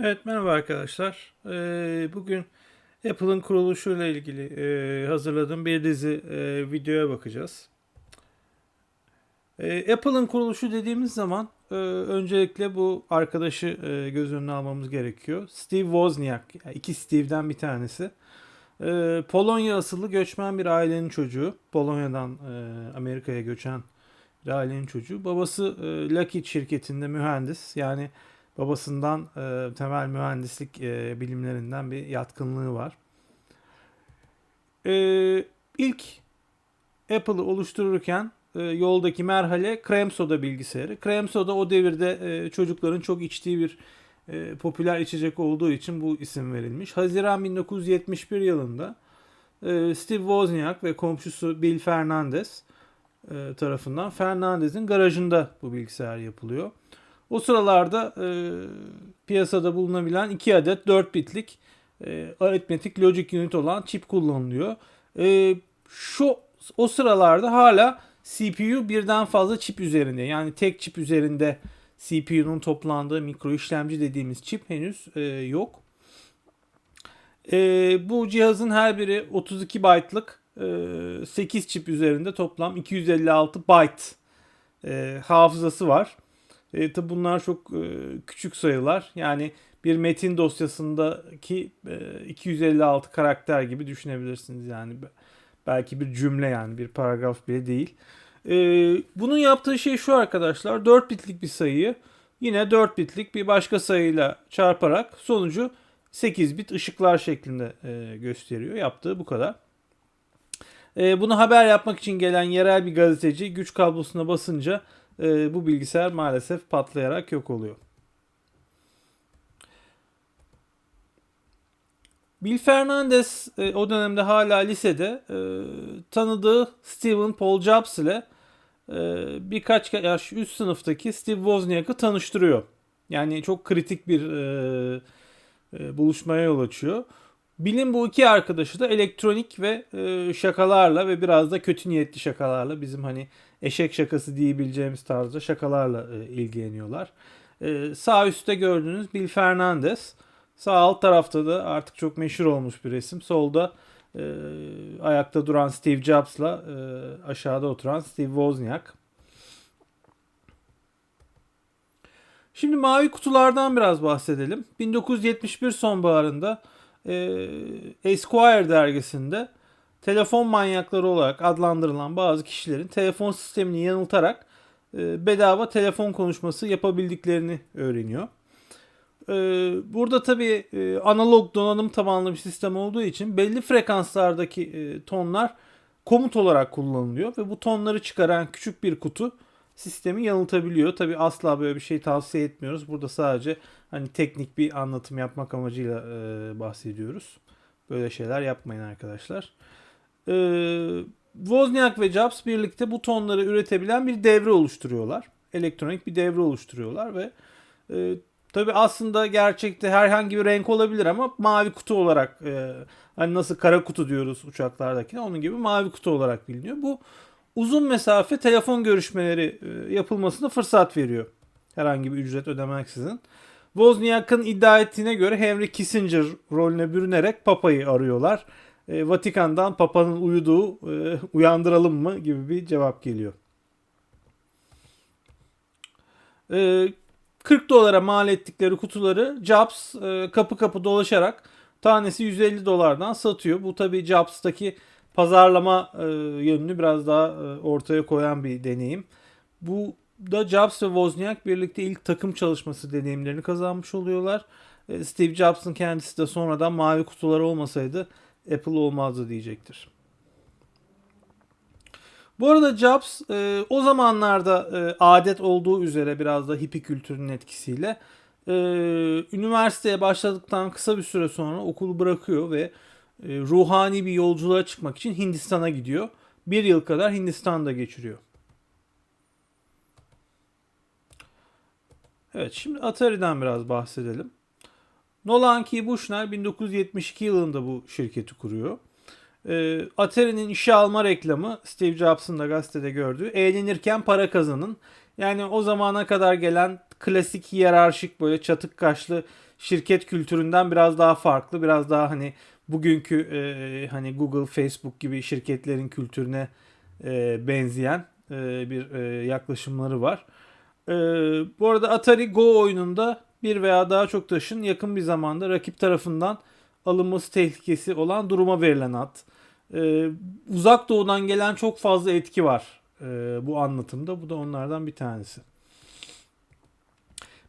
Evet merhaba arkadaşlar. Ee, bugün Apple'ın kuruluşuyla ilgili e, hazırladığım bir dizi e, videoya bakacağız. E, Apple'ın kuruluşu dediğimiz zaman e, öncelikle bu arkadaşı göz önüne almamız gerekiyor. Steve Wozniak, iki Steve'den bir tanesi. E, Polonya asıllı göçmen bir ailenin çocuğu. Polonya'dan Amerika'ya göçen bir ailenin çocuğu. Babası e, Lockheed şirketinde mühendis. Yani Babasından e, temel mühendislik e, bilimlerinden bir yatkınlığı var. E, ilk Apple'ı oluştururken e, yoldaki merhale krem soda bilgisayarı. Krem soda o devirde e, çocukların çok içtiği bir e, popüler içecek olduğu için bu isim verilmiş. Haziran 1971 yılında e, Steve Wozniak ve komşusu Bill Fernandez e, tarafından Fernandez'in garajında bu bilgisayar yapılıyor. O sıralarda e, piyasada bulunabilen 2 adet 4 bitlik e, aritmetik logic unit olan çip kullanılıyor. E, şu o sıralarda hala CPU birden fazla çip üzerinde yani tek çip üzerinde CPU'nun toplandığı mikro işlemci dediğimiz çip henüz e, yok. E, bu cihazın her biri 32 byte'lık e, 8 çip üzerinde toplam 256 byte e, hafızası var. E, tabi bunlar çok e, küçük sayılar. Yani bir metin dosyasındaki e, 256 karakter gibi düşünebilirsiniz. Yani belki bir cümle yani bir paragraf bile değil. E, bunun yaptığı şey şu arkadaşlar. 4 bitlik bir sayıyı yine 4 bitlik bir başka sayıyla çarparak sonucu 8 bit ışıklar şeklinde e, gösteriyor. Yaptığı bu kadar. E, bunu haber yapmak için gelen yerel bir gazeteci güç kablosuna basınca e, bu bilgisayar maalesef patlayarak yok oluyor. Bill Fernandez e, o dönemde hala lisede e, tanıdığı Stephen Paul Jobs ile e, birkaç yaş üst sınıftaki Steve Wozniak'ı tanıştırıyor. Yani çok kritik bir e, e, buluşmaya yol açıyor. Bill'in bu iki arkadaşı da elektronik ve e, şakalarla ve biraz da kötü niyetli şakalarla bizim hani eşek şakası diyebileceğimiz tarzda şakalarla e, ilgileniyorlar. E, sağ üstte gördüğünüz Bill Fernandez. Sağ alt tarafta da artık çok meşhur olmuş bir resim. Solda e, ayakta duran Steve Jobs'la e, aşağıda oturan Steve Wozniak. Şimdi mavi kutulardan biraz bahsedelim. 1971 sonbaharında e, Esquire dergisinde telefon manyakları olarak adlandırılan bazı kişilerin telefon sistemini yanıltarak e, bedava telefon konuşması yapabildiklerini öğreniyor. E, burada tabii e, analog donanım tabanlı bir sistem olduğu için belli frekanslardaki e, tonlar komut olarak kullanılıyor ve bu tonları çıkaran küçük bir kutu sistemi yanıltabiliyor. Tabii asla böyle bir şey tavsiye etmiyoruz. Burada sadece hani teknik bir anlatım yapmak amacıyla e, bahsediyoruz. Böyle şeyler yapmayın arkadaşlar. E, Wozniak ve Jobs birlikte bu tonları üretebilen bir devre oluşturuyorlar. Elektronik bir devre oluşturuyorlar ve e, tabi aslında gerçekte herhangi bir renk olabilir ama mavi kutu olarak e, hani nasıl kara kutu diyoruz uçaklardaki onun gibi mavi kutu olarak biliniyor. Bu uzun mesafe telefon görüşmeleri e, yapılmasına fırsat veriyor. Herhangi bir ücret ödemeksizin. Wozniak'ın iddia ettiğine göre Henry Kissinger rolüne bürünerek Papa'yı arıyorlar. E, Vatikan'dan Papa'nın uyuduğu e, uyandıralım mı gibi bir cevap geliyor. E, 40 dolara mal ettikleri kutuları Jobs e, kapı kapı dolaşarak tanesi 150 dolardan satıyor. Bu tabi Jobs'taki pazarlama e, yönünü biraz daha e, ortaya koyan bir deneyim. Bu da Jobs ve Wozniak birlikte ilk takım çalışması deneyimlerini kazanmış oluyorlar. E, Steve Jobs'ın kendisi de sonradan mavi kutular olmasaydı Apple olmazdı diyecektir. Bu arada Jobs e, o zamanlarda e, adet olduğu üzere biraz da hippie kültürünün etkisiyle e, üniversiteye başladıktan kısa bir süre sonra okulu bırakıyor ve ruhani bir yolculuğa çıkmak için Hindistan'a gidiyor. Bir yıl kadar Hindistan'da geçiriyor. Evet şimdi Atari'den biraz bahsedelim. Nolan Key Bushnell 1972 yılında bu şirketi kuruyor. E, Atari'nin işe alma reklamı Steve Jobs'ın da gazetede gördüğü eğlenirken para kazanın Yani o zamana kadar gelen klasik hiyerarşik böyle çatık kaşlı şirket kültüründen biraz daha farklı, biraz daha hani bugünkü e, hani Google, Facebook gibi şirketlerin kültürüne e, benzeyen e, bir e, yaklaşımları var. E, bu arada Atari Go oyununda bir veya daha çok taşın yakın bir zamanda rakip tarafından alınması tehlikesi olan duruma verilen at. E, uzak doğudan gelen çok fazla etki var e, bu anlatımda. Bu da onlardan bir tanesi.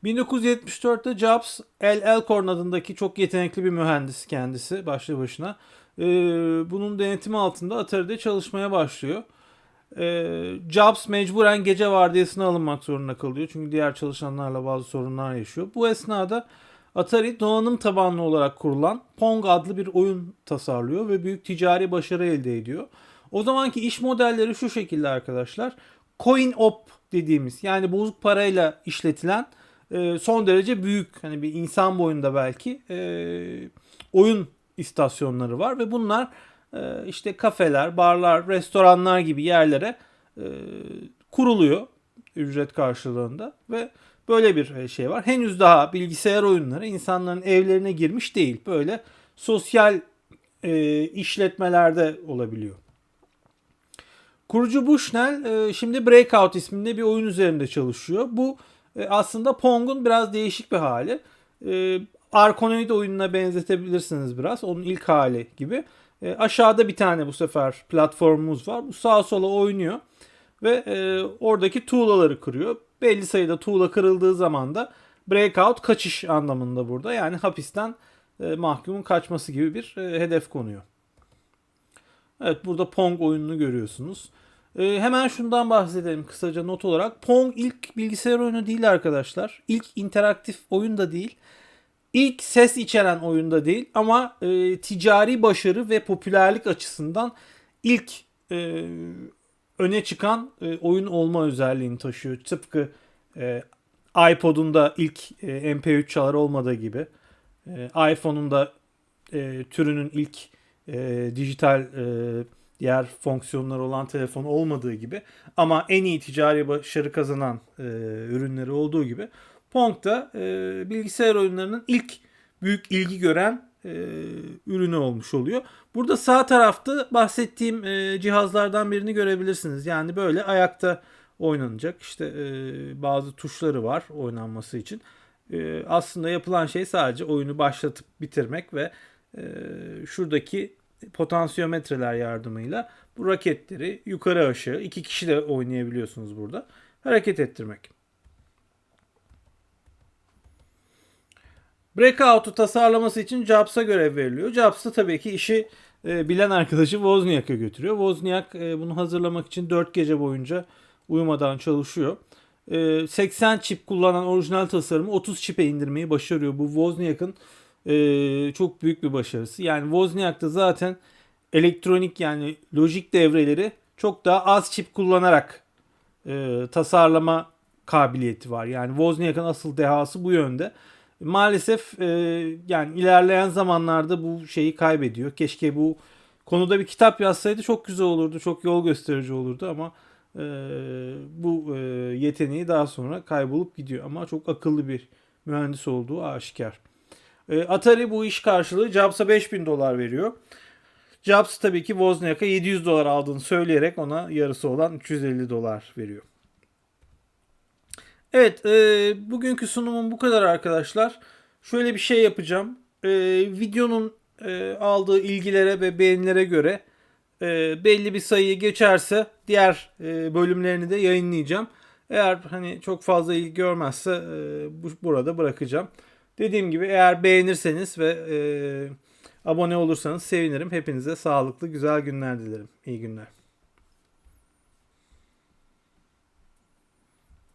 1974'te Jobs L. Elkhorn adındaki çok yetenekli bir mühendis kendisi başlı başına. Ee, bunun denetimi altında Atari'de çalışmaya başlıyor. Ee, Jobs mecburen gece vardiyasına alınmak zorunda kalıyor. Çünkü diğer çalışanlarla bazı sorunlar yaşıyor. Bu esnada Atari donanım tabanlı olarak kurulan Pong adlı bir oyun tasarlıyor ve büyük ticari başarı elde ediyor. O zamanki iş modelleri şu şekilde arkadaşlar. Coin op dediğimiz yani bozuk parayla işletilen e, son derece büyük hani bir insan boyunda belki e, oyun istasyonları var ve bunlar e, işte kafeler, barlar, restoranlar gibi yerlere e, kuruluyor ücret karşılığında ve böyle bir e, şey var. Henüz daha bilgisayar oyunları insanların evlerine girmiş değil. Böyle sosyal e, işletmelerde olabiliyor. Kurucu Bushnell e, şimdi Breakout isminde bir oyun üzerinde çalışıyor. Bu e, aslında Pong'un biraz değişik bir hali. E, Arkonoid oyununa benzetebilirsiniz biraz. Onun ilk hali gibi. E, aşağıda bir tane bu sefer platformumuz var. Bu sağa sola oynuyor. Ve e, oradaki tuğlaları kırıyor. Belli sayıda tuğla kırıldığı zaman da breakout kaçış anlamında burada. Yani hapisten mahkumun kaçması gibi bir hedef konuyor. Evet burada Pong oyununu görüyorsunuz. Ee, hemen şundan bahsedelim kısaca not olarak. Pong ilk bilgisayar oyunu değil arkadaşlar. İlk interaktif oyun da değil. İlk ses içeren oyun da değil. Ama e, ticari başarı ve popülerlik açısından ilk e, öne çıkan e, oyun olma özelliğini taşıyor. Tıpkı e, iPod'un da ilk e, MP3 çalar olmadığı gibi. E, iPhone'un da e, türünün ilk e, dijital e, diğer fonksiyonları olan telefon olmadığı gibi ama en iyi ticari başarı kazanan e, ürünleri olduğu gibi Pong da e, bilgisayar oyunlarının ilk büyük ilgi gören e, ürünü olmuş oluyor. Burada sağ tarafta bahsettiğim e, cihazlardan birini görebilirsiniz. Yani böyle ayakta oynanacak işte e, bazı tuşları var oynanması için. E, aslında yapılan şey sadece oyunu başlatıp bitirmek ve e, şuradaki potansiyometreler yardımıyla bu raketleri yukarı aşağı iki kişi de oynayabiliyorsunuz burada. Hareket ettirmek. Breakout'u tasarlaması için Jobs'a görev veriliyor. Jobs da tabii ki işi e, bilen arkadaşı Wozniak'a götürüyor. Wozniak e, bunu hazırlamak için 4 gece boyunca uyumadan çalışıyor. E, 80 çip kullanan orijinal tasarımı 30 çipe indirmeyi başarıyor. Bu Wozniak'ın e, çok büyük bir başarısı. Yani Wozniak'ta zaten elektronik yani lojik devreleri çok daha az çip kullanarak e, tasarlama kabiliyeti var. Yani Wozniak'ın asıl dehası bu yönde. Maalesef e, yani ilerleyen zamanlarda bu şeyi kaybediyor. Keşke bu konuda bir kitap yazsaydı çok güzel olurdu. Çok yol gösterici olurdu ama e, bu e, yeteneği daha sonra kaybolup gidiyor. Ama çok akıllı bir mühendis olduğu aşikar. E, Atari bu iş karşılığı Jobs'a 5000 dolar veriyor. Jobs tabii ki Wozniak'a 700 dolar aldığını söyleyerek ona yarısı olan 350 dolar veriyor. Evet, e, bugünkü sunumum bu kadar arkadaşlar. Şöyle bir şey yapacağım. E, videonun e, aldığı ilgilere ve beğenilere göre e, belli bir sayıyı geçerse diğer e, bölümlerini de yayınlayacağım. Eğer hani çok fazla ilgi görmezse e, bu, burada bırakacağım. Dediğim gibi eğer beğenirseniz ve e, abone olursanız sevinirim. Hepinize sağlıklı güzel günler dilerim. İyi günler.